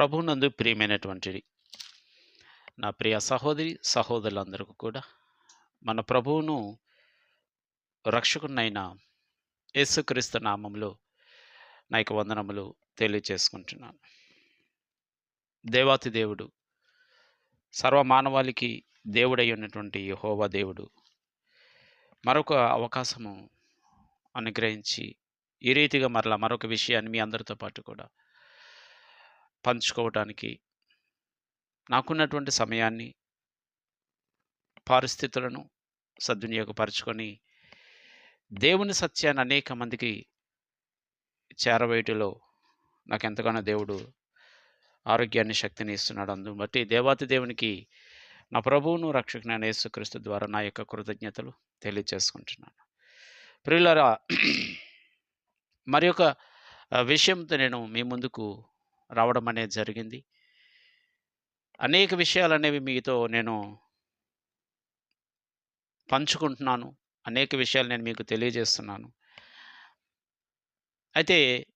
ప్రభువునందు ప్రియమైనటువంటిది. నా ప్రియ సహోదరి సహోదరులందరికీ కూడా మన ప్రభువును రక్షకునైన యేసుక్రీస్తు నామంలో నా యొక్క వందనములు తెలియచేసుకుంటున్నాను దేవాతి దేవుడు సర్వమానవాళికి దేవుడై ఉన్నటువంటి హోవా దేవుడు మరొక అవకాశము అనుగ్రహించి ఈ రీతిగా మరలా మరొక విషయాన్ని మీ అందరితో పాటు కూడా పంచుకోవటానికి నాకున్నటువంటి సమయాన్ని పరిస్థితులను సద్వినియోగపరచుకొని దేవుని సత్యాన్ని అనేక మందికి చేరవేయటలో నాకు ఎంతగానో దేవుడు ఆరోగ్యాన్ని శక్తిని ఇస్తున్నాడు. అందు బట్టి దేవాతి దేవునికి నా ప్రభువును రక్షకునైన యేసుక్రీస్తు ద్వారా నా యొక్క కృతజ్ఞతలు తెలియజేసుకుంటున్నాను. ప్రియులరా మరి ఒక విషయంతో నేను మీ ముందుకు రావడం అనేది జరిగింది. అనేక విషయాలు అనేవి మీతో నేను పంచుకుంటున్నాను. అనేక విషయాలు నేను మీకు తెలియజేస్తున్నాను. అయితే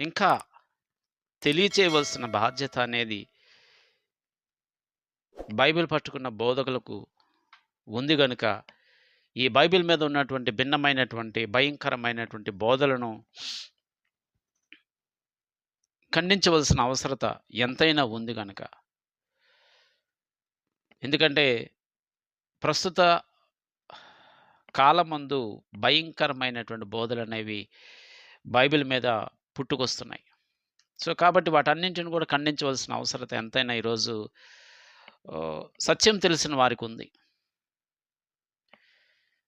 ఇంకా తెలియచేయవలసిన బాధ్యత అనేది బైబిల్ పట్టుకున్న బోధకులకు ఉంది గనుక ఈ బైబిల్ మీద ఉన్నటువంటి భిన్నమైనటువంటి భయంకరమైనటువంటి బోధలను ఖండించవలసిన అవసరత ఎంతైనా ఉంది కనుక ఎందుకంటే ప్రస్తుత కాలమందు భయంకరమైనటువంటి బోధలు అనేవి బైబిల్ మీద పుట్టుకొస్తున్నాయి. సో కాబట్టి వాటన్నింటిని కూడా ఖండించవలసిన అవసరత ఎంతైనా ఈరోజు సత్యం తెలిసిన వారికి ఉంది.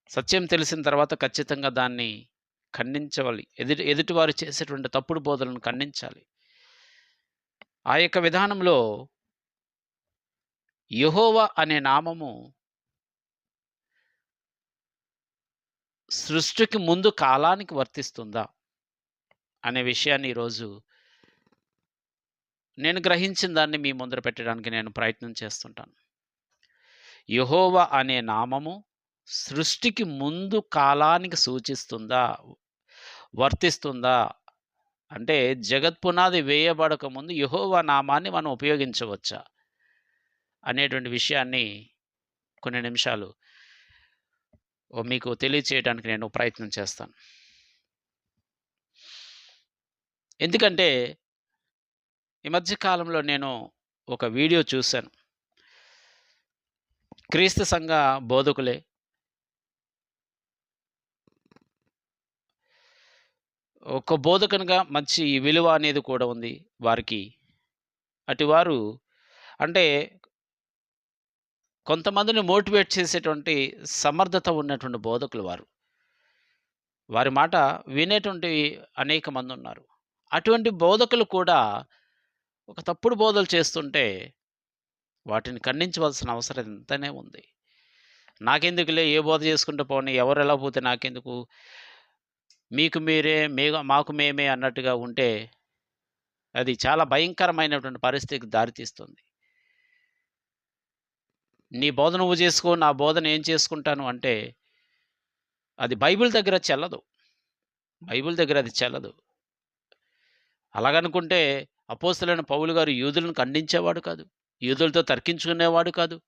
సత్యం తెలిసిన తర్వాత ఖచ్చితంగా దాన్ని ఖండించవాలి. ఎదుటి ఎదుటివారు చేసేటువంటి తప్పుడు బోధలను ఖండించాలి. ఆ యొక్క విధానంలో యహోవ అనే నామము సృష్టికి ముందు కాలానికి వర్తిస్తుందా అనే విషయాన్ని ఈరోజు నేను గ్రహించిన దాన్ని మీ ముందర పెట్టడానికి నేను ప్రయత్నం చేస్తుంటాను. యహోవ అనే నామము సృష్టికి ముందు కాలానికి సూచిస్తుందా వర్తిస్తుందా అంటే జగత్ పునాది వేయబడక ముందు యహోవా నామాన్ని మనం ఉపయోగించవచ్చా? అనేటువంటి విషయాన్ని కొన్ని నిమిషాలు మీకు తెలియచేయడానికి నేను ప్రయత్నం చేస్తాను. ఎందుకంటే ఈ మధ్య కాలంలో నేను ఒక వీడియో చూశాను. క్రీస్తు సంఘ బోధకులే ఒక బోధకునిగా మంచి విలువ అనేది కూడా ఉంది వారికి. అటువారు అంటే కొంతమందిని మోటివేట్ చేసేటువంటి సమర్థత ఉన్నటువంటి బోధకులు వారు. వారి మాట వినేటువంటి అనేక మంది ఉన్నారు. అటువంటి బోధకులు కూడా ఒక తప్పుడు బోధలు చేస్తుంటే వాటిని ఖండించవలసిన అవసరం ఎంతనే ఉంది. నాకెందుకులే ఏ బోధ చేసుకుంటూ పోనీ ఎవరు ఎలా పోతే నాకెందుకు? మీకు మీరే మీ మాకు మేమే అన్నట్టుగా ఉంటే అది చాలా భయంకరమైనటువంటి పరిస్థితికి దారితీస్తుంది నీ బోధ నువ్వు చేసుకో నా బోధన ఏం చేసుకుంటాను అంటే అది బైబిల్ దగ్గర చెల్లదు. బైబిల్ దగ్గర అది చెల్లదు. అలాగనుకుంటే అపోస్తులైన పౌలు గారు యూదులను ఖండించేవాడు కాదు. యూదులతో తర్కించుకునేవాడు కాదు.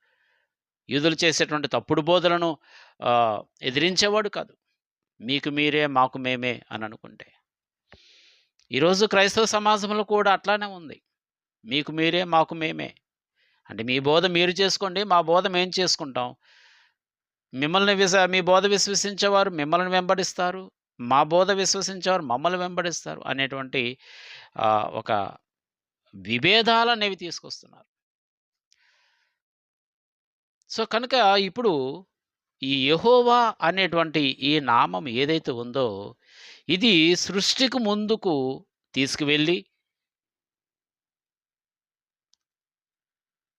యూదులు చేసేటువంటి తప్పుడు బోధలను ఎదిరించేవాడు కాదు. మీకు మీరే మాకు మేమే అని అనుకుంటే. ఈరోజు క్రైస్తవ సమాజంలో కూడా అట్లానే ఉంది. మీకు మీరే మాకు మేమే. అంటే మీ బోధ మీరు చేసుకోండి మా బోధ మేము చేసుకుంటాం. మిమ్మల్ని విశ మీ బోధ విశ్వసించేవారు మిమ్మల్ని వెంబడిస్తారు. మా బోధ విశ్వసించేవారు మమ్మల్ని వెంబడిస్తారు అనేటువంటి ఒక విభేదాలు అనేవి తీసుకొస్తున్నారు. సో కనుక ఇప్పుడు ఈ యహోవా అనేటువంటి ఈ నామం ఏదైతే ఉందో ఇది సృష్టికి ముందుకు తీసుకువెళ్ళి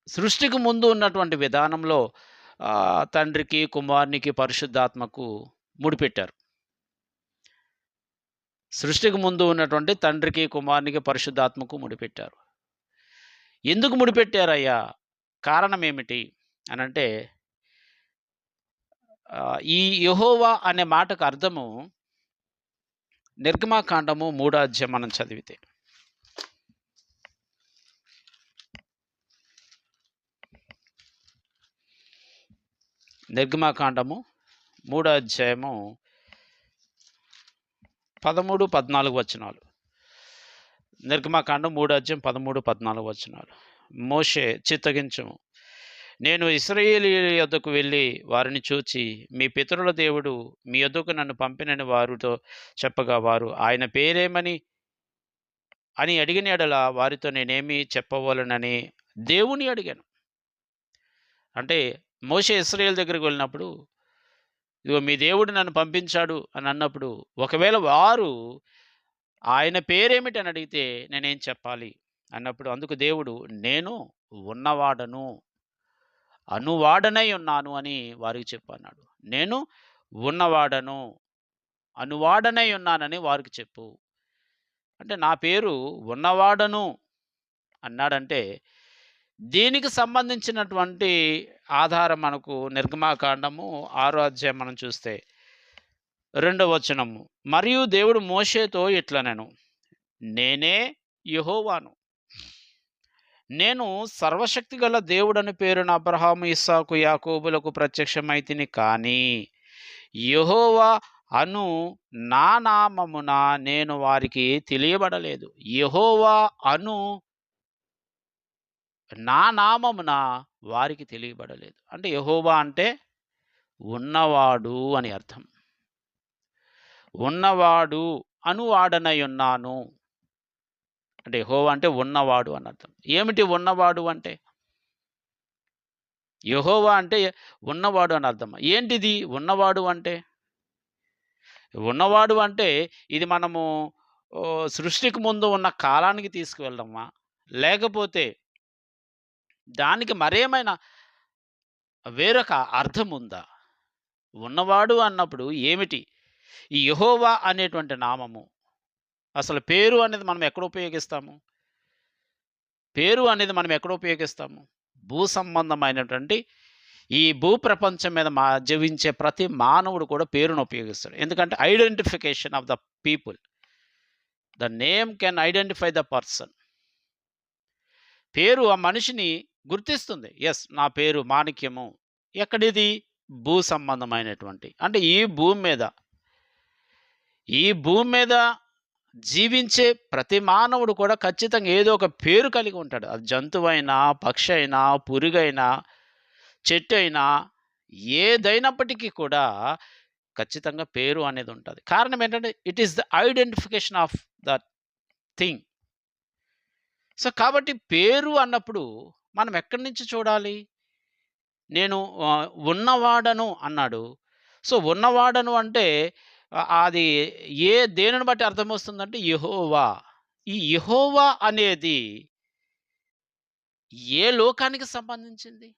సృష్టికి ముందు ఉన్నటువంటి విధానంలో తండ్రికి కుమారునికి పరిశుద్ధాత్మకు ముడిపెట్టారు. సృష్టికి ముందు ఉన్నటువంటి తండ్రికి కుమారునికి పరిశుద్ధాత్మకు ముడిపెట్టారు. ఎందుకు ముడిపెట్టారయ్యా? కారణం ఏమిటి? అని అంటే ఈ యహోవా అనే మాటకు అర్థము నిర్గమాకాండము మూడో అధ్యాయం మనం చదివితే. నిర్గమాకాండము మూడో అధ్యాయము పదమూడు పద్నాలుగు వచనాలు. నిర్గమాకాండం మూడో అధ్యాయం పదమూడు పద్నాలుగు వచనాలు. మోషే చిత్తగించము. నేను ఇస్రాయేలీ యొద్దకు వెళ్ళి వారిని చూచి మీ పితరుల దేవుడు మీ యొద్దకు నన్ను పంపినని వారితో చెప్పగా వారు ఆయన పేరేమని అని అడిగిన ఎడల వారితో నేనేమి చెప్పవలనని దేవుని అడిగాను. అంటే మోషే ఇస్రాయేల్ దగ్గరికి వెళ్ళినప్పుడు ఇదిగో మీ దేవుడు నన్ను పంపించాడు అని అన్నప్పుడు ఒకవేళ వారు ఆయన పేరేమిటి అని అడిగితే నేనేం చెప్పాలి అన్నప్పుడు అందుకు దేవుడు నేను ఉన్నవాడను. అనువాడనై ఉన్నాను అని వారికి చెప్పన్నాడు. నేను ఉన్నవాడను అనువాడనై ఉన్నానని వారికి చెప్పు. అంటే నా పేరు ఉన్నవాడను అన్నాడంటే దీనికి సంబంధించినటువంటి ఆధారం మనకు నిర్గమాకాండము ఆరో అధ్యాయం మనం చూస్తే రెండవ వచనము. మరియు దేవుడు మోషేతో ఇట్లనను నేనే యహోవాను. నేను సర్వశక్తి గల దేవుడని పేరున అబ్రహాము ఇస్సాకు యాకోబులకు ప్రత్యక్షమైతిని కానీ యహోవా అను నా నామమున నేను వారికి తెలియబడలేదు. యహోవా అను నా నామమున వారికి తెలియబడలేదు. అంటే యహోవా అంటే ఉన్నవాడు అని అర్థం. ఉన్నవాడు అనువాడనై ఉన్నాను. అంటే యహోవా అంటే ఉన్నవాడు అని అర్థం. ఏమిటి ఉన్నవాడు అంటే? యహోవా అంటే ఉన్నవాడు అని అర్థం. ఏంటిది ఉన్నవాడు అంటే? ఉన్నవాడు అంటే ఇది మనము సృష్టికి ముందు ఉన్న కాలానికి తీసుకువెళ్దామా? లేకపోతే దానికి మరేమైనా వేరొక అర్థం ఉందా? ఉన్నవాడు అన్నప్పుడు ఏమిటి? ఈ అనేటువంటి నామము అసలు పేరు అనేది మనం ఎక్కడ ఉపయోగిస్తాము? పేరు అనేది మనం ఎక్కడ ఉపయోగిస్తాము? భూ సంబంధమైనటువంటి ఈ భూ ప్రపంచం మీద మా జీవించే ప్రతి మానవుడు కూడా పేరును ఉపయోగిస్తాడు. ఎందుకంటే identification of the people. The name can identify the person. పేరు ఆ మనిషిని గుర్తిస్తుంది. ఎస్ నా పేరు మాణిక్యము. ఎక్కడిది? భూ సంబంధమైనటువంటి. అంటే ఈ భూమి మీద. ఈ భూమి మీద జీవించే ప్రతి మానవుడు కూడా ఖచ్చితంగా ఏదో ఒక పేరు కలిగి ఉంటాడు. అది జంతువైనా పక్షి అయినా పురుగైనా చెట్టు అయినా ఏదైనప్పటికీ కూడా ఖచ్చితంగా పేరు అనేది ఉంటుంది. కారణం ఏంటంటే it is the identification of the thing so కాబట్టి పేరు అన్నప్పుడు మనం ఎక్కడి నుంచి చూడాలి? నేను ఉన్నవాడను అన్నాడు. సో ఉన్నవాడను అంటే అది ఏ దేనిని బట్టి అర్థం యహోవా. ఈ యహోవా అనేది ఏ లోకానికి సంబంధించింది?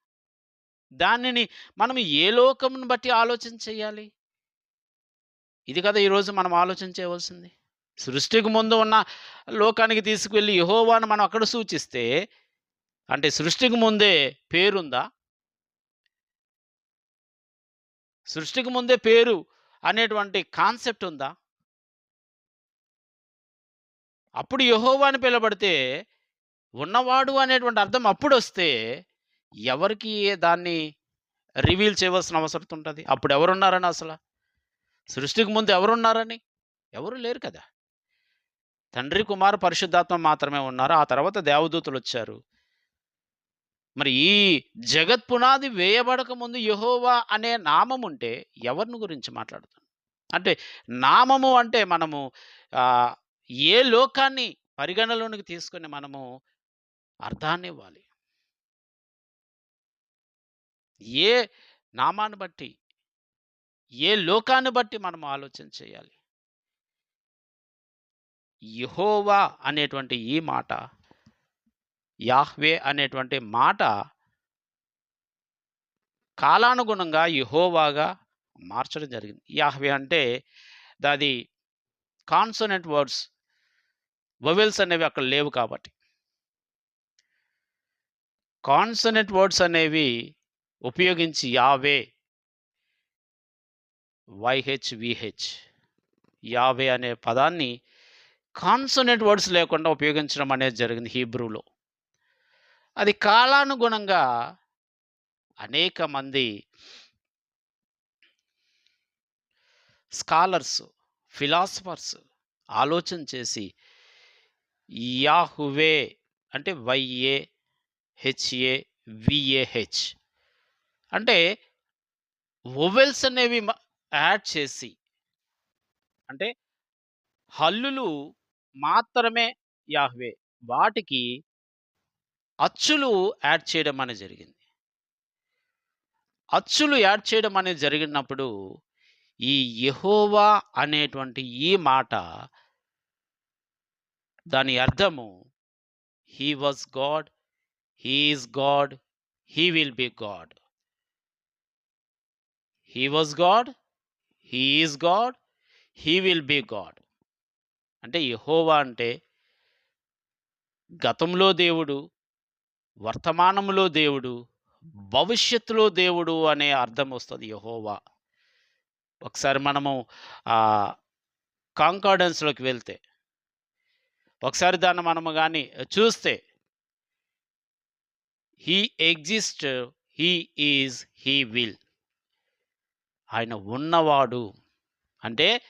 దానిని మనం ఏ లోకంను బట్టి ఆలోచన చేయాలి? ఇది కదా ఈరోజు మనం ఆలోచన చేయవలసింది. సృష్టికి ముందు ఉన్న లోకానికి తీసుకువెళ్ళి యహోవాను మనం అక్కడ సూచిస్తే అంటే సృష్టికి ముందే పేరుందా? సృష్టికి ముందే పేరు అనేటువంటి కాన్సెప్ట్ ఉందా? అప్పుడు యహోవా అని పిలబడితే ఉన్నవాడు అనేటువంటి అర్థం అప్పుడు వస్తే ఎవరికి దాన్ని రివీల్ చేయవలసిన అవసరం ఉంటుంది? అప్పుడు ఎవరున్నారని అసలు? సృష్టికి ముందు ఎవరున్నారని? ఎవరు లేరు కదా. తండ్రి కుమారు పరిశుద్ధాత్మ మాత్రమే ఉన్నారు. ఆ తర్వాత దేవదూతలు వచ్చారు. మరి ఈ జగత్ పునాది వేయబడక ముందు యహోవా అనే నామం ఉంటే ఎవరిని గురించి మాట్లాడుతాం? అంటే నామము అంటే మనము ఏ లోకాన్ని పరిగణలోనికి తీసుకొని మనము అర్థాన్ని ఇవ్వాలి. ఏ నామాన్ని బట్టి ఏ లోకాన్ని బట్టి మనం ఆలోచన చేయాలి? యహోవా అనేటువంటి ఈ మాట యాహ్వే అనేటువంటి మాట కాలానుగుణంగా యహోవాగా మార్చడం జరిగింది. యాహ్వే అంటే దాది కాన్సోనెంట్ వర్డ్స్ వొవెల్స్ అనేవి అక్కడ లేవు కాబట్టి. కాన్సనెంట్ వర్డ్స్ అనేవి ఉపయోగించి యావే వైహెచ్ విహెచ్ యావే అనే పదాన్ని కాన్సనెంట్ వర్డ్స్ లేకుండా ఉపయోగించడం అనేది జరిగింది హీబ్రూలో. అది కాలానుగుణంగా అనేక మంది స్కాలర్స్ ఫిలాసఫర్స్ ఆలోచన చేసి యాహువే అంటే వైఏ హెచ్ఏ విఏహెచ్ అంటే వొవెల్స్ అనేవి యాడ్ చేసి అంటే హల్లులు మాత్రమే యాహ్వే వాటికి అచ్చులు యాడ్ చేయడం అనేది జరిగింది. అచ్చులు యాడ్ చేయడం అనేది జరిగినప్పుడు ఈ యహోవా అనేటువంటి ఈ మాట దాని అర్థము he was God he is God he will be God he was God he is God he will be God అంటే యహోవా అంటే గతంలో దేవుడు వర్తమానంలో దేవుడు భవిష్యత్తులో దేవుడు అనే అర్థం వస్తుంది యహోవా. ఒకసారి మనము కాంకార్డెన్స్లోకి వెళ్తే ఒకసారి దాన్ని మనము కానీ చూస్తే he exist he is he will. ఆయన ఉన్నవాడు. అంటే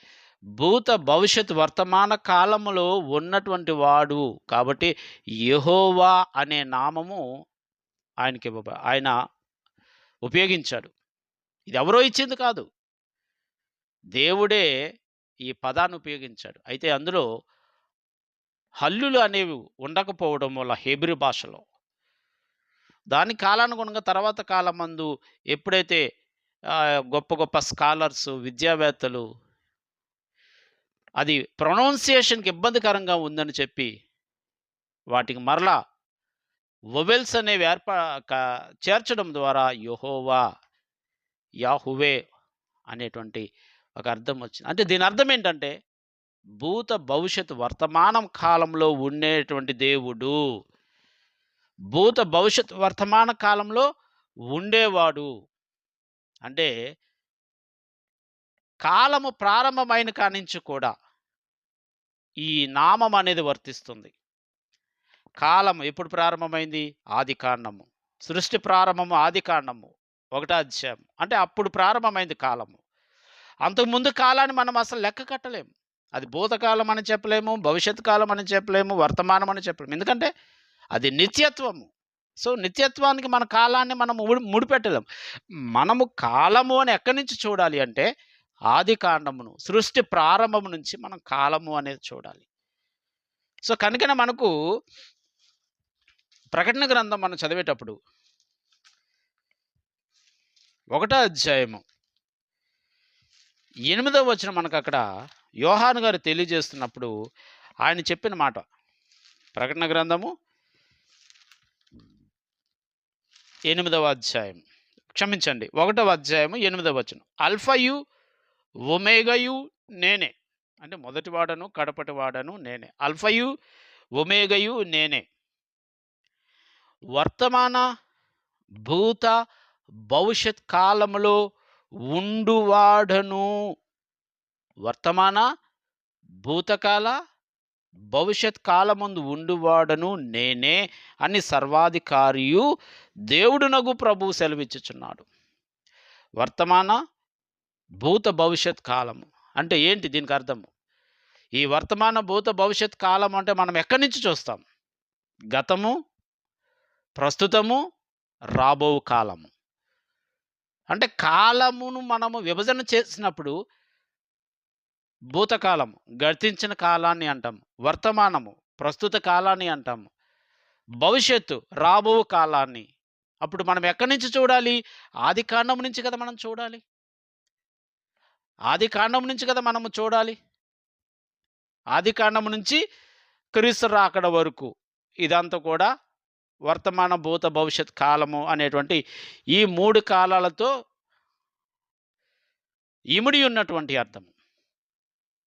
భూత భవిష్యత్ వర్తమాన కాలములో ఉన్నటువంటి వాడు. కాబట్టి యహోవా అనే నామము ఆయనకి ఆయన ఉపయోగించాడు. ఇది ఎవరో ఇచ్చింది కాదు. దేవుడే ఈ పదాన్ని ఉపయోగించాడు. అయితే అందులో హల్లులు అనేవి ఉండకపోవడం వల్ల హెబ్రి భాషలో. దాని కాలానుగుణంగా తర్వాత కాలమందు ఎప్పుడైతే గొప్ప గొప్ప స్కాలర్స్ విద్యావేత్తలు అది ప్రొనౌన్సియేషన్కి ఇబ్బందికరంగా ఉందని చెప్పి వాటికి మరలా వొవెల్స్ అనేవి ఏర్పా చేర్చడం ద్వారా యహోవా యాహువే అనేటువంటి ఒక అర్థం వచ్చింది. అంటే దీని అర్థం ఏంటంటే భూత భవిష్యత్ వర్తమానం కాలంలో ఉండేటువంటి దేవుడు భూత భవిష్యత్ వర్తమాన కాలంలో ఉండేవాడు. అంటే కాలము ప్రారంభమైన కానించి కూడా ఈ నామం అనేది వర్తిస్తుంది. కాలం ఎప్పుడు ప్రారంభమైంది? ఆది కాండము. సృష్టి ప్రారంభము ఆది కాండము. ఒకటో అధ్యాయం. అంటే అప్పుడు ప్రారంభమైంది కాలము. అంతకుముందు కాలాన్ని మనం అసలు లెక్క కట్టలేము అది భూతకాలం అని చెప్పలేము భవిష్యత్ కాలం అని చెప్పలేము వర్తమానం అని చెప్పలేము. ఎందుకంటే అది నిత్యత్వము. సో నిత్యత్వానికి మన కాలాన్ని మనం ముడిపెట్టలేము మనము కాలము అని ఎక్కడి నుంచి చూడాలి అంటే ఆది కాండమును సృష్టి ప్రారంభం నుంచి మనం కాలము అనేది చూడాలి. సో కనుకనే మనకు ప్రకటన గ్రంథం మనం చదివేటప్పుడు ఒకటో అధ్యాయము ఎనిమిదవ వచ్చిన మనకు అక్కడ యోహాన్ గారు తెలియజేస్తున్నప్పుడు ఆయన చెప్పిన మాట. ప్రకటన గ్రంథము ఎనిమిదవ అధ్యాయం. క్షమించండి ఒకటవ అధ్యాయము ఎనిమిదవ వచనం. అల్ఫయు ఒమేగయు నేనే. అంటే మొదటి వాడను కడపటి వాడను నేనే. అల్ఫయు ఒమేగయు నేనే. వర్తమాన భూత భవిష్యత్ కాలములో ఉండువాడను వర్తమాన భూతకాల భవిష్యత్ కాలమందు ఉండువాడను నేనే అని సర్వాధికారియు దేవుడునగు ప్రభు సెలవిచ్చుచున్నాడు. వర్తమాన భూత భవిష్యత్ కాలము. అంటే ఏంటి దీనికి అర్థము? ఈ వర్తమాన భూత భవిష్యత్ కాలం అంటే మనం ఎక్కడి నుంచి చూస్తాం? గతము ప్రస్తుతము రాబో కాలము. అంటే కాలమును మనము విభజన చేసినప్పుడు భూతకాలము గతించిన కాలాన్ని అంటాము వర్తమానము ప్రస్తుత కాలాన్ని అంటాము భవిష్యత్తు రాబో కాలాన్ని. అప్పుడు మనం ఎక్కడి నుంచి చూడాలి? ఆది కాండం నుంచి కదా మనం చూడాలి? ఆది కాండం నుంచి కదా మనము చూడాలి. ఆది కాండం నుంచి క్రీస్తు రాకడ వరకు ఇదంతా కూడా వర్తమాన భూత భవిష్యత్ కాలము అనేటువంటి ఈ మూడు కాలాలతో ఇమిడి ఉన్నటువంటి అర్థం.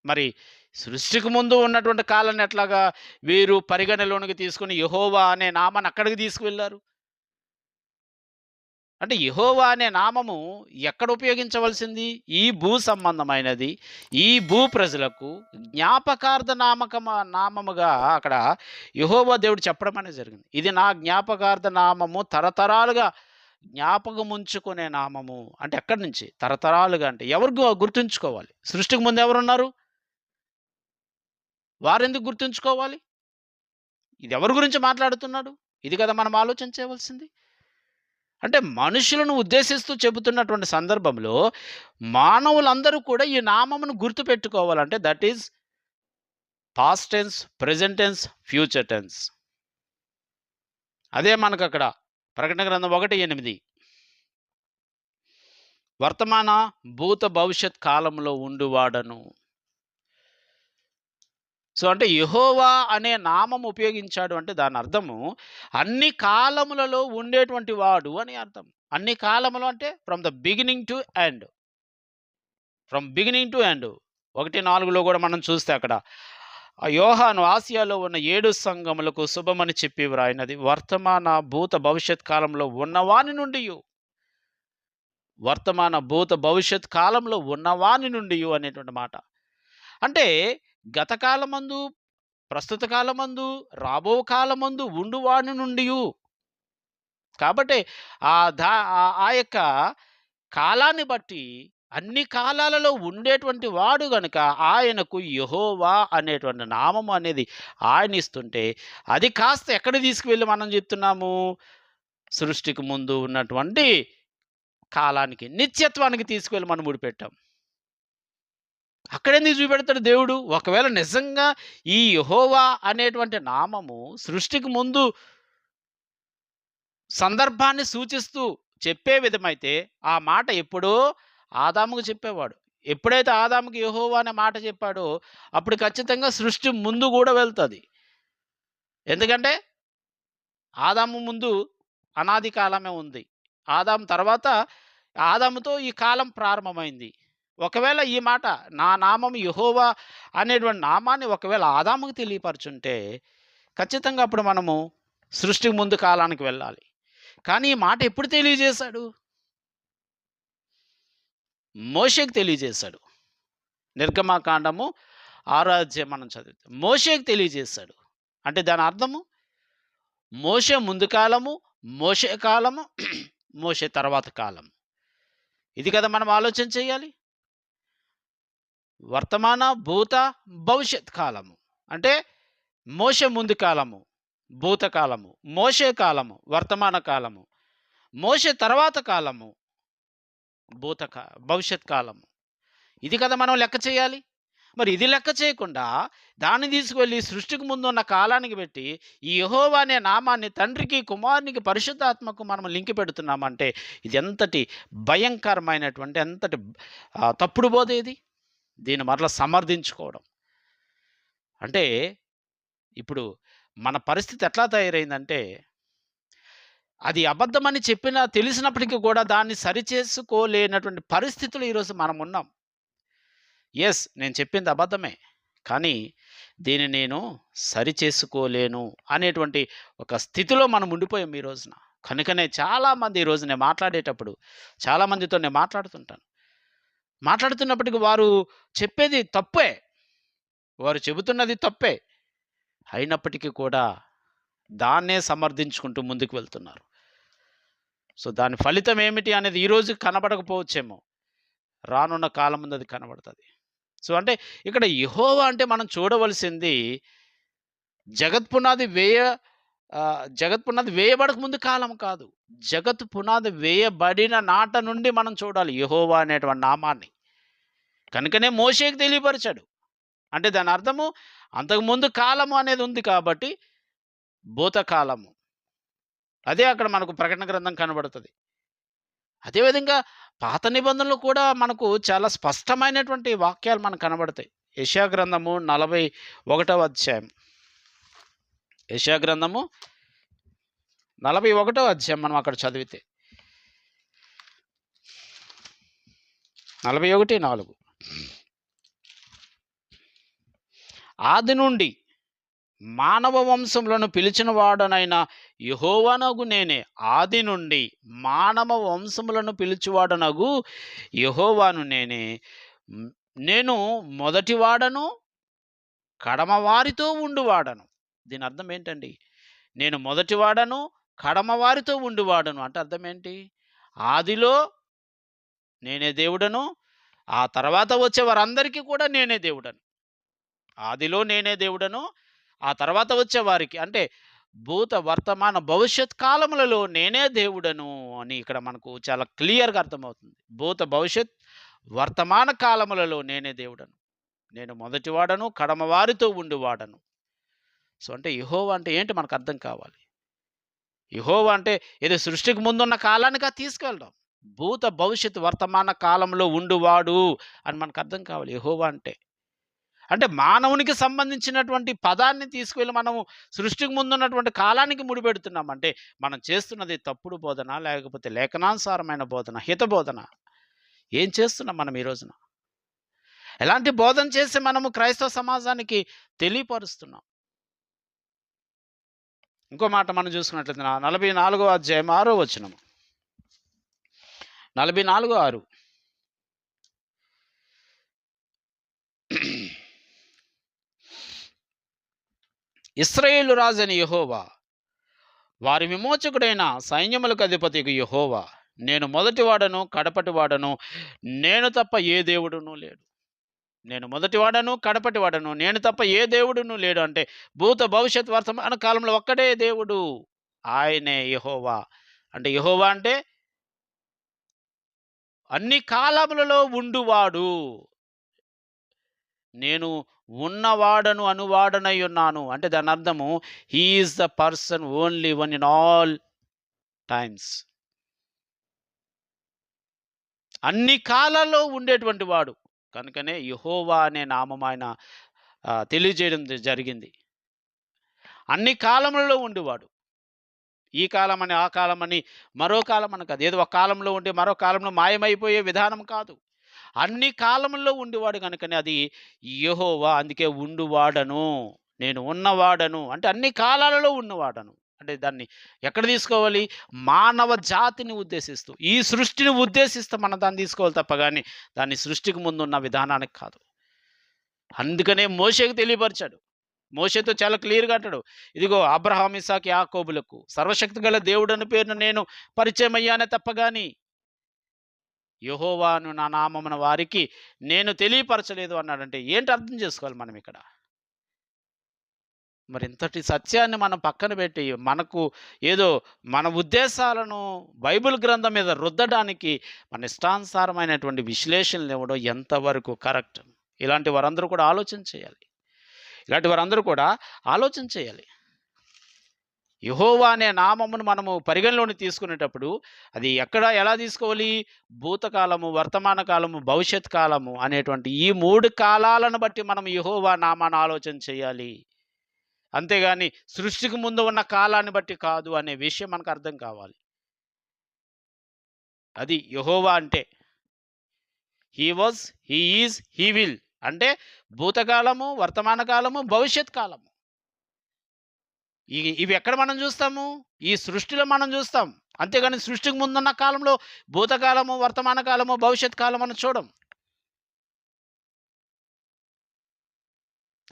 మరి సృష్టికి ముందు ఉన్నటువంటి కాలాన్ని ఎట్లాగా వీరు పరిగణలోనికి తీసుకుని యహోవా అనే నామాన్ని అక్కడికి తీసుకువెళ్ళారు? అంటే యహోవా అనే నామము ఎక్కడ ఉపయోగించవలసింది? ఈ భూ సంబంధమైనది. ఈ భూ ప్రజలకు జ్ఞాపకార్థ నామకమ నామముగా అక్కడ యహోవా దేవుడు చెప్పడం అనేది జరిగింది. ఇది నా జ్ఞాపకార్థ నామము తరతరాలుగా జ్ఞాపకం ఉంచుకునే నామము. అంటే ఎక్కడి నుంచి? తరతరాలుగా అంటే ఎవరు గుర్తుంచుకోవాలి. సృష్టికి ముందు ఎవరున్నారు? వారెందుకు గుర్తుంచుకోవాలి? ఇది ఎవరి గురించి మాట్లాడుతున్నాడు? ఇది కదా మనం ఆలోచన చేయవలసింది. అంటే మనుషులను ఉద్దేశిస్తూ చెబుతున్నటువంటి సందర్భంలో మానవులందరూ కూడా ఈ నామమును గుర్తుపెట్టుకోవాలంటే that is past tense present tense future tense అదే మనకు అక్కడ ప్రకటన గ్రంథం ఒకటి ఎనిమిది. వర్తమాన భూత భవిష్యత్ కాలంలో ఉండువాడను. సో అంటే యహోవా అనే నామం ఉపయోగించాడు అంటే దాని అర్థము అన్ని కాలములలో ఉండేటువంటి వాడు అని అర్థం. అన్ని కాలములు అంటే from the beginning to end from beginning to end ఒకటి నాలుగులో కూడా మనం చూస్తే అక్కడ యోహాను ఆసియాలో ఉన్న ఏడు సంఘములకు శుభమని చెప్పి వ్రాయినది వర్తమాన భూత భవిష్యత్ కాలంలో ఉన్నవాని నుండి వర్తమాన భూత భవిష్యత్ కాలంలో ఉన్నవాని నుండి అనేటువంటి మాట. అంటే గత కాలమందు ప్రస్తుత కాలమందు రాబో కాలమందు ఉండువాని నుండి కాబట్టి ఆ దా ఆ- ఆ యొక్క కాలాన్ని బట్టి అన్ని కాలాలలో ఉండేటువంటి వాడు గనుక ఆయనకు యహోవా అనేటువంటి నామము అనేది ఆయన ఇస్తుంటే అది కాస్త ఎక్కడ తీసుకువెళ్ళి మనం చెప్తున్నాము? సృష్టికి ముందు ఉన్నటువంటి కాలానికి నిత్యత్వానికి తీసుకువెళ్ళి మనం ముడిపెట్టాం. అక్కడెందుకు చూపెడతాడు దేవుడు? ఒకవేళ నిజంగా ఈ యహోవా అనేటువంటి నామము సృష్టికి ముందు సందర్భాన్ని సూచిస్తూ చెప్పే విధమైతే ఆ మాట ఎప్పుడో ఆదాముకు చెప్పేవాడు. ఎప్పుడైతే ఆదాముకి యహోవా అనే మాట చెప్పాడో అప్పుడు ఖచ్చితంగా సృష్టి ముందు కూడా వెళ్తుంది. ఎందుకంటే ఆదాము ముందు అనాది కాలమే ఉంది. ఆదాము తర్వాత ఆదాముతో ఈ కాలం ప్రారంభమైంది. ఒకవేళ ఈ మాట నా నామం యహోవా అనేటువంటి నామాన్ని ఒకవేళ ఆదాముకు తెలియపరచుంటే ఖచ్చితంగా అప్పుడు మనము సృష్టికి ముందు కాలానికి వెళ్ళాలి. కానీ ఈ మాట ఎప్పుడు తెలియజేశాడు? మోషేకి తెలియజేశాడు. నిర్గమాకాండము ఆరాధ్యం మనం చదివితే మోషేకి తెలియజేశాడు. అంటే దాని అర్థము? మోసే ముందు కాలము మోషే కాలము మోసే తర్వాత కాలం ఇది కదా మనం ఆలోచన చేయాలి? వర్తమాన భూత భవిష్యత్ కాలము. అంటే మోస ముందు కాలము భూతకాలము మోషే కాలము వర్తమాన కాలము. మోసే తర్వాత కాలము భూతక భవిష్యత్ కాలము. ఇది కదా మనం లెక్క చేయాలి? మరి ఇది లెక్క చేయకుండా దాన్ని తీసుకువెళ్ళి సృష్టికి ముందు ఉన్న కాలానికి పెట్టి ఈ యహోవా అనే నామాన్ని తండ్రికి కుమారునికి పరిశుద్ధాత్మకు మనం లింక్ పెడుతున్నామంటే ఇది ఎంతటి భయంకరమైనటువంటి ఎంతటి తప్పుడు బోధ ఇది? దీన్ని మరలా సమర్థించుకోవడం. అంటే ఇప్పుడు మన పరిస్థితి ఎట్లా తయారైందంటే అది అబద్ధమని చెప్పినా తెలిసినప్పటికీ కూడా దాన్ని సరిచేసుకోలేనటువంటి పరిస్థితులు ఈరోజు మనం ఉన్నాం. ఎస్ నేను చెప్పింది అబద్ధమే. కానీ దీన్ని నేను సరిచేసుకోలేను అనేటువంటి ఒక స్థితిలో మనం ఉండిపోయాం ఈ రోజున. కనుకనే చాలామంది ఈ నేను మాట్లాడేటప్పుడు చాలామందితో నేను మాట్లాడుతుంటాను. మాట్లాడుతున్నప్పటికీ వారు చెప్పేది తప్పే. వారు చెబుతున్నది తప్పే. అయినప్పటికీ కూడా దాన్నే సమర్థించుకుంటూ ముందుకు వెళ్తున్నారు. సో దాని ఫలితం ఏమిటి అనేది ఈరోజు కనబడకపోవచ్చేమో. రానున్న కాలం ముందు అది కనబడుతుంది. సో అంటే ఇక్కడ యహోవా అంటే మనం చూడవలసింది జగత్ పునాది వేయ జగత్ పునాది వేయబడక ముందు కాలం కాదు. జగత్ పునాది వేయబడిన నాట నుండి మనం చూడాలి యహోవా అనేటువంటి నామాన్ని. కనుకనే మోషేకి తెలియపరిచాడు. అంటే దాని అర్థము అంతకుముందు కాలము అనేది ఉంది కాబట్టి భూతకాలము. అదే అక్కడ మనకు ప్రకటన గ్రంథం కనబడుతుంది. అదేవిధంగా పాత నిబంధనలు కూడా మనకు చాలా స్పష్టమైనటువంటి వాక్యాలు మనకు కనబడతాయి. యశా గ్రంథము నలభై ఒకటవ అధ్యాయం. యశా గ్రంథము నలభై ఒకటవ అధ్యాయం మనం అక్కడ చదివితే. నలభై ఒకటి నాలుగు. ఆది నుండి మానవ వంశంలోను పిలిచిన వాడనైన యహోవనగు నేనే. ఆది నుండి మానవ వంశములను పిలిచివాడనగు యహోవాను నేనే. నేను మొదటివాడను కడమవారితో ఉండువాడను. దీని అర్థం ఏంటండి? నేను మొదటివాడను కడమవారితో ఉండువాడను. అంటే అర్థం ఏంటి? ఆదిలో నేనే దేవుడను ఆ తర్వాత వచ్చే వారందరికీ కూడా నేనే దేవుడను. ఆదిలో నేనే దేవుడను. ఆ తర్వాత వచ్చే వారికి అంటే భూత వర్తమాన భవిష్యత్ కాలములలో నేనే దేవుడను అని ఇక్కడ మనకు చాలా క్లియర్గా అర్థమవుతుంది. భూత భవిష్యత్ వర్తమాన కాలములలో నేనే దేవుడను. నేను మొదటివాడను కడమవారితో ఉండివాడను సో అంటే యహోవా అంటే ఏంటి మనకు అర్థం కావాలి? యహోవా అంటే ఏదో సృష్టికి ముందున్న కాలానికి తీసుకెళ్ళడం భూత భవిష్యత్ వర్తమాన కాలంలో ఉండువాడు అని మనకు అర్థం కావాలి. యహోవా అంటే. అంటే మానవునికి సంబంధించినటువంటి పదాన్ని తీసుకువెళ్ళి మనము సృష్టికి ముందున్నటువంటి కాలానికి ముడిపెడుతున్నాం. అంటే మనం చేస్తున్నది తప్పుడు బోధన లేకపోతే లేఖనానుసారమైన బోధన హితబోధన ఏం చేస్తున్నాం మనం ఈ రోజున? ఎలాంటి బోధన చేసి మనము క్రైస్తవ సమాజానికి తెలియపరుస్తున్నాం? ఇంకో మాట మనం చూసుకున్నట్లయితే నలభై నాలుగో అధ్యాయం ఆరో వచ్చినము నలభై నాలుగు ఆరు. ఇస్రాయేలు రాజని యహోవా వారి విమోచకుడైన సైన్యములకు అధిపతికి యహోవా నేను మొదటివాడను కడపటివాడను నేను తప్ప ఏ దేవుడును లేడు. నేను మొదటివాడను కడపటివాడను నేను తప్ప ఏ దేవుడును లేడు అంటే భూత భవిష్యత్ వర్తమాన కాలంలో ఒక్కడే దేవుడు. ఆయనే యహోవా. అంటే యహోవా అంటే అన్ని కాలములలో ఉండువాడు. నేను ఉన్నవాడను అనువాడనై ఉన్నాను. అంటే దాని అర్థము he is the person only one in all times అన్ని కాలాల్లో ఉండేటువంటి వాడు. కనుకనే యహోవా అనే నామం ఆయన తెలియజేయడం జరిగింది. అన్ని కాలములలో ఉండేవాడు. ఈ కాలం అని ఆ కాలం అని మరో కాలం అని కాదు. ఏదో ఒక కాలంలో ఉండి మరో కాలంలో మాయమైపోయే విధానం కాదు. అన్ని కాలంలో ఉండేవాడు కనుకనే అది యహోవా అందుకే ఉండువాడను. నేను ఉన్నవాడను. అంటే అన్ని కాలాలలో ఉన్నవాడను. అంటే దాన్ని ఎక్కడ తీసుకోవాలి? మానవ జాతిని ఉద్దేశిస్తూ. ఈ సృష్టిని ఉద్దేశిస్తూ మనం దాన్ని తీసుకోవాలి తప్ప కానీ దాన్ని సృష్టికి ముందు ఉన్న విధానానికి కాదు. అందుకనే మోషేకి తెలియపరిచాడు. మోషేతో చాలా క్లియర్గా అంటాడు. ఇదిగో అబ్రహాం ఇసాక్ యాకోబులకు సర్వశక్తి గల దేవుడని పేరును నేను పరిచయం అయ్యానే తప్ప కానీ యహోవాను నా నామమున వారికి నేను తెలియపరచలేదు అన్నాడంటే ఏంటి అర్థం చేసుకోవాలి మనం ఇక్కడ? మరి ఇంతటి సత్యాన్ని మనం పక్కన పెట్టి మనకు ఏదో మన ఉద్దేశాలను బైబిల్ గ్రంథం మీద రుద్దడానికి మన ఇష్టానుసారమైనటువంటి విశ్లేషణలు ఇవ్వడం ఎంతవరకు కరెక్ట్? ఇలాంటి వారందరూ కూడా ఆలోచన చేయాలి. ఇలాంటి వారందరూ కూడా ఆలోచన చేయాలి. యహోవా అనే నామమును మనము పరిగణలోని తీసుకునేటప్పుడు అది ఎక్కడ ఎలా తీసుకోవాలి? భూతకాలము వర్తమాన కాలము భవిష్యత్ కాలము అనేటువంటి ఈ మూడు కాలాలను బట్టి మనం యహోవా నామాన్ని ఆలోచన చేయాలి. అంతేగాని సృష్టికి ముందు ఉన్న కాలాన్ని బట్టి కాదు అనే విషయం మనకు అర్థం కావాలి. అది యహోవా అంటే. He was he is he will అంటే భూతకాలము వర్తమాన కాలము భవిష్యత్ కాలము. ఇవి ఎక్కడ మనం చూస్తాము? ఈ సృష్టిలో మనం చూస్తాం. అంతేగాని సృష్టికి ముందున్న కాలంలో భూతకాలము వర్తమాన కాలము భవిష్యత్ కాలం అని చూడం.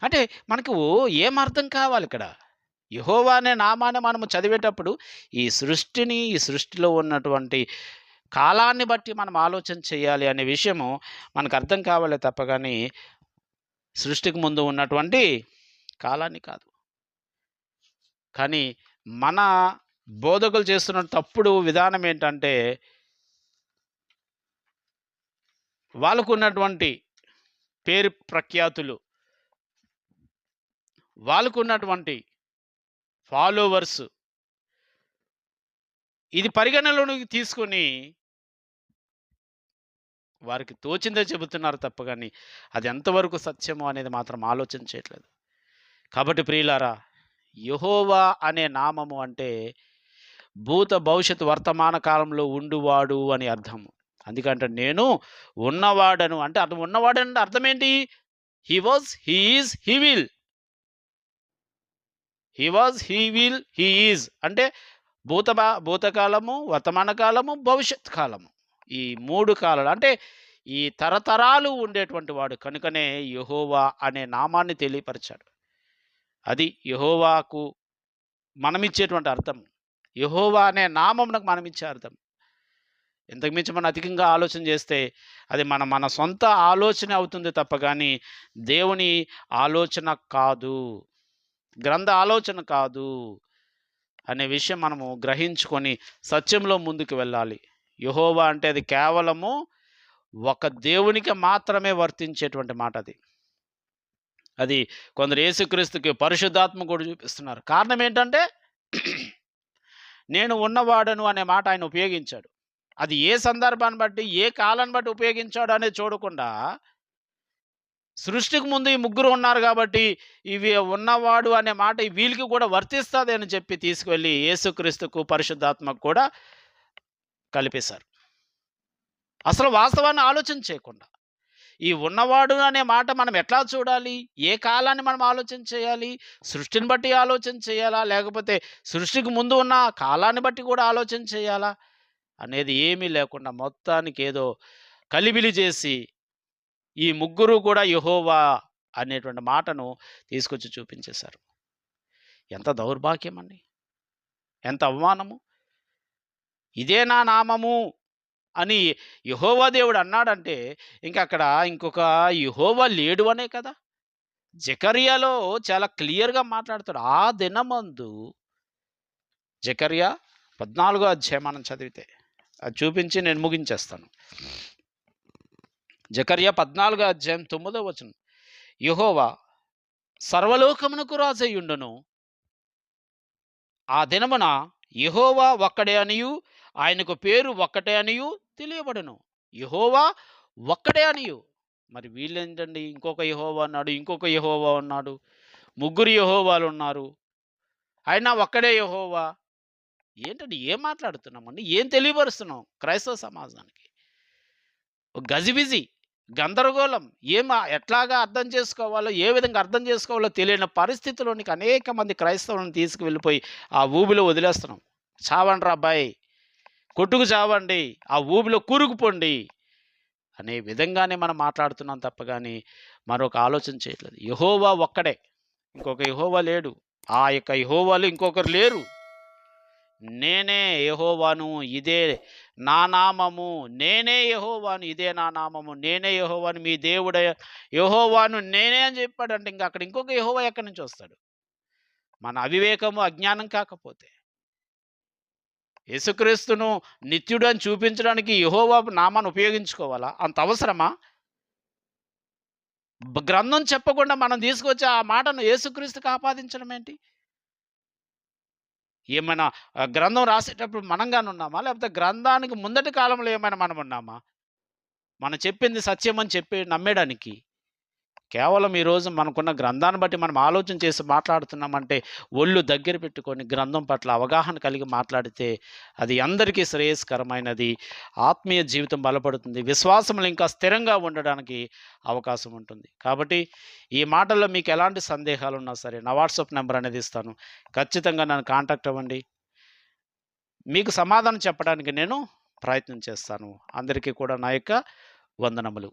అంటే మనకు ఏం అర్థం కావాలి ఇక్కడ? యహోవా అనే నామాన్ని మనము చదివేటప్పుడు ఈ సృష్టిని ఈ సృష్టిలో ఉన్నటువంటి కాలాన్ని బట్టి మనం ఆలోచన చేయాలి అనే విషయము మనకు అర్థం కావాలి తప్ప కానీ సృష్టికి ముందు ఉన్నటువంటి కాలాన్ని కాదు. కానీ మన బోధకులు చేస్తున్న తప్పుడు విధానం ఏంటంటే వాళ్ళకు ఉన్నటువంటి పేరు ప్రఖ్యాతులు వాళ్ళకు ఉన్నటువంటి ఫాలోవర్స్ ఇది పరిగణలోనికి తీసుకొని వారికి తోచిందే చెబుతున్నారు తప్ప కానీ అది ఎంతవరకు సత్యమో అనేది మాత్రం ఆలోచన చేయట్లేదు. కాబట్టి ప్రియులారా యహోవా అనే నామము అంటే భూత భవిష్యత్ వర్తమాన కాలంలో ఉండువాడు అని అర్థము. అందుకంటే నేను ఉన్నవాడను అంటే అర్థం ఉన్నవాడని అంటే అర్థం ఏంటి? He was he is he will he was he will he is అంటే భూత భూతకాలము వర్తమాన కాలము భవిష్యత్ కాలము. ఈ మూడు కాలాలు అంటే ఈ తరతరాలు ఉండేటువంటి వాడు కనుకనే యహోవా అనే నామాన్ని తెలియపరిచాడు. అది యహోవాకు మనమిచ్చేటువంటి అర్థం. యహోవా అనే నామంకు మనమిచ్చే అర్థం. ఇంతకుమించి మనం అధికంగా ఆలోచన చేస్తే అది మన మన సొంత ఆలోచన అవుతుంది తప్ప కానీ దేవుని ఆలోచన కాదు. గ్రంథ ఆలోచన కాదు అనే విషయం మనము గ్రహించుకొని సత్యంలో ముందుకు వెళ్ళాలి. యహోవా అంటే అది కేవలము ఒక దేవునికి మాత్రమే వర్తించేటువంటి మాట అది. అది కొందరు యేసుక్రీస్తుకి పరిశుద్ధాత్మ కూడా చూపిస్తున్నారు. కారణం ఏంటంటే నేను ఉన్నవాడను అనే మాట ఆయన ఉపయోగించాడు. అది ఏ సందర్భాన్ని బట్టి ఏ కాలాన్ని బట్టి ఉపయోగించాడు అనేది చూడకుండా సృష్టికి ముందు ఈ ముగ్గురు ఉన్నారు కాబట్టి ఇవి ఉన్నవాడు అనే మాట వీళ్ళకి కూడా వర్తిస్తుంది అని చెప్పి తీసుకువెళ్ళి యేసుక్రీస్తుకు పరిశుద్ధాత్మకు కూడా కలిపేశారు. అసలు వాస్తవాన్ని ఆలోచన చేయకుండా. ఈ ఉన్నవాడు అనే మాట మనం ఎట్లా చూడాలి? ఏ కాలాన్ని మనం ఆలోచన చేయాలి? సృష్టిని బట్టి ఆలోచన చేయాలా? లేకపోతే సృష్టికి ముందు ఉన్న కాలాన్ని బట్టి కూడా ఆలోచన చేయాలా? అనేది ఏమీ లేకుండా మొత్తానికి ఏదో కలిబిలి చేసి ఈ ముగ్గురు కూడా యహోవా అనేటువంటి మాటను తీసుకొచ్చి చూపించేశారు. ఎంత దౌర్భాగ్యం అండి ఎంత అవమానము. ఇదే నా నామము అని యహోవా దేవుడు అన్నాడంటే ఇంకా అక్కడ ఇంకొక యహోవా లేడు అనే కదా. జకరియాలో చాలా క్లియర్గా మాట్లాడతాడు. ఆ దినమందు జకరియా పద్నాలుగో అధ్యాయం మనం చదివితే అది చూపించి నేను ముగించేస్తాను. జకరియా పద్నాలుగో అధ్యాయం తొమ్మిదో వచనం. యహోవా సర్వలోకమునకు రాజయ్యుండును. ఆ దినమున యహోవా ఒక్కడే అనియు ఆయనకు పేరు ఒక్కటే అనియు తెలియబడును. యహోవా ఒక్కడే అనియు. మరి వీళ్ళేంటండి? ఇంకొక యహోవా అన్నాడు ఇంకొక యహోవా ఉన్నాడు ముగ్గురు యహోవాలు ఉన్నారు అయినా ఒక్కడే యహోవా. ఏంటండి? ఏం మాట్లాడుతున్నామండి? ఏం తెలియపరుస్తున్నాం? క్రైస్తవ సమాజానికి. గజిబిజి. గందరగోళం. ఏం ఎట్లాగా అర్థం చేసుకోవాలో ఏ విధంగా అర్థం చేసుకోవాలో తెలియని పరిస్థితిలోనికి అనేక మంది క్రైస్తవులను తీసుకువెళ్ళిపోయి ఆ ఊబిలో వదిలేస్తున్నాం. చావండి రా అబ్బాయి. కొట్టుకు చావండి. ఆ ఊబిలో కూరుకుపోండి అనే విధంగానే మనం మాట్లాడుతున్నాం తప్ప కానీ మరొక ఆలోచన చేయట్లేదు. యహోవా ఒక్కడే. ఇంకొక యహోవా లేడు. ఆ యొక్క యహోవాలు ఇంకొకరు లేరు. నేనే యహోవాను. ఇదే నా నామము నేనే యహోవాను ఇదే నా నామము నేనే యహోవాను మీ దేవుడ యహోవాను నేనే అని చెప్పాడంటే ఇంకా అక్కడ ఇంకొక యహోవా ఎక్కడి నుంచి వస్తాడు? మన అవివేకము అజ్ఞానం కాకపోతే. యేసుక్రీస్తును నిత్యుడు అని చూపించడానికి యహోవా నామాన్ని ఉపయోగించుకోవాలా? అంత అవసరమా? గ్రంథం చెప్పకుండా మనం తీసుకొచ్చి ఆ మాటను యేసుక్రీస్తుకు ఆపాదించడం ఏంటి? ఏమైనా గ్రంథం రాసేటప్పుడు మనంగానే ఉన్నామా? లేకపోతే గ్రంథానికి ముందటి కాలంలో ఏమైనా మనం ఉన్నామా మనం చెప్పింది సత్యం అని చెప్పి నమ్మేయడానికి. కేవలం ఈరోజు మనకున్న గ్రంథాన్ని బట్టి మనం ఆలోచన చేసి మాట్లాడుతున్నామంటే ఒళ్ళు దగ్గర పెట్టుకొని గ్రంథం పట్ల అవగాహన కలిగి మాట్లాడితే అది అందరికీ శ్రేయస్కరమైనది. ఆత్మీయ జీవితం బలపడుతుంది. విశ్వాసములు ఇంకా స్థిరంగా ఉండడానికి అవకాశం ఉంటుంది. కాబట్టి ఈ మాటల్లో మీకు ఎలాంటి సందేహాలు ఉన్నా సరే నా వాట్సాప్ నెంబర్ అనేది ఇస్తాను. ఖచ్చితంగా నన్ను కాంటాక్ట్ అవ్వండి. మీకు సమాధానం చెప్పడానికి నేను ప్రయత్నం చేస్తాను. అందరికీ కూడా నా యొక్క వందనములు.